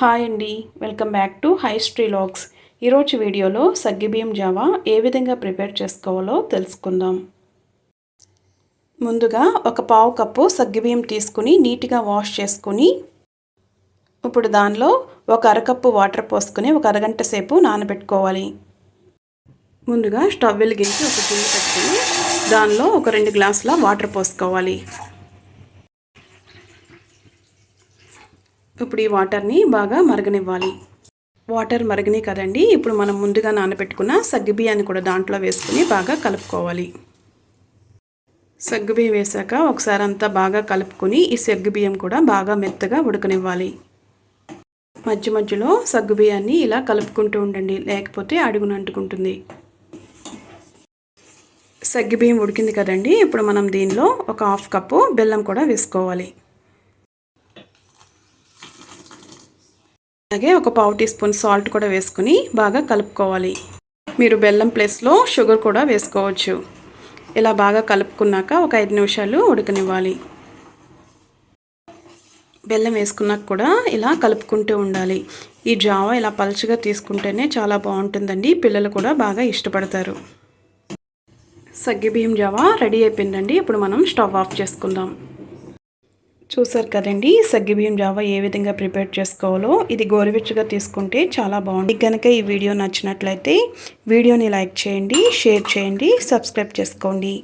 Hi అండి welcome back to hi Streelogs ఈరోజు వీడియోలో సగ్గిబియ్యం జావా ఏ విధంగా ప్రిపేర్ చేసుకోవాలో తెలుసుకుందాం. ముందుగా ఒక పావు కప్పు సగ్గిబియ్యం తీసుకుని నీట్గా వాష్ చేసుకుని ఇప్పుడు దానిలో ఒక అరకప్పు వాటర్ పోసుకొని ఒక అరగంట సేపు నానబెట్టుకోవాలి. ముందుగా స్టవ్ వెలిగించి ఒక గిన్నె పెట్టుకుని దానిలో ఒక రెండు గ్లాసుల వాటర్ పోసుకోవాలి. ఇప్పుడు ఈ వాటర్ని బాగా మరగనివ్వాలి. వాటర్ మరగని కదండి. ఇప్పుడు మనం ముందుగా నానబెట్టుకున్న సగ్గుబియ్యాన్ని కూడా దాంట్లో వేసుకుని బాగా కలుపుకోవాలి. సగ్గుబియ్యం వేసాక ఒకసారి అంతా బాగా కలుపుకొని ఈ సగ్గుబియ్యం కూడా బాగా మెత్తగా ఉడకనివ్వాలి. మధ్య మధ్యలో సగ్గుబియ్యాన్ని ఇలా కలుపుకుంటూ ఉండండి. లేకపోతే అడుగున అంటుకుంటుంది. సగ్గుబియ్యం ఉడికింది కదండి. ఇప్పుడు మనం దీనిలో ఒక హాఫ్ కప్పు బెల్లం కూడా వేసుకోవాలి. అలాగే ఒక పావు టీ స్పూన్ సాల్ట్ కూడా వేసుకుని బాగా కలుపుకోవాలి. మీరు బెల్లం ప్లేస్లో షుగర్ కూడా వేసుకోవచ్చు. ఇలా బాగా కలుపుకున్నాక ఒక ఐదు నిమిషాలు ఉడకనివ్వాలి. బెల్లం వేసుకున్నాక కూడా ఇలా కలుపుకుంటూ ఉండాలి. ఈ జావా ఇలా పలుచగా తీసుకుంటేనే చాలా బాగుంటుందండి. పిల్లలు కూడా బాగా ఇష్టపడతారు. సగ్గిబియ్యం జావా రెడీ అయిపోయిందండి. ఇప్పుడు మనం స్టవ్ ఆఫ్ చేసుకుందాం. చూసారు కదండి సగ్గిబియ్యం జావా ఏ విధంగా ప్రిపేర్ చేసుకోవాలో ఇది గోరువెచ్చగా తీసుకుంటే చాలా బాగుంది కనుక ఈ వీడియో నచ్చినట్లయితే వీడియోని లైక్ చేయండి షేర్ చేయండి సబ్స్క్రైబ్ చేసుకోండి.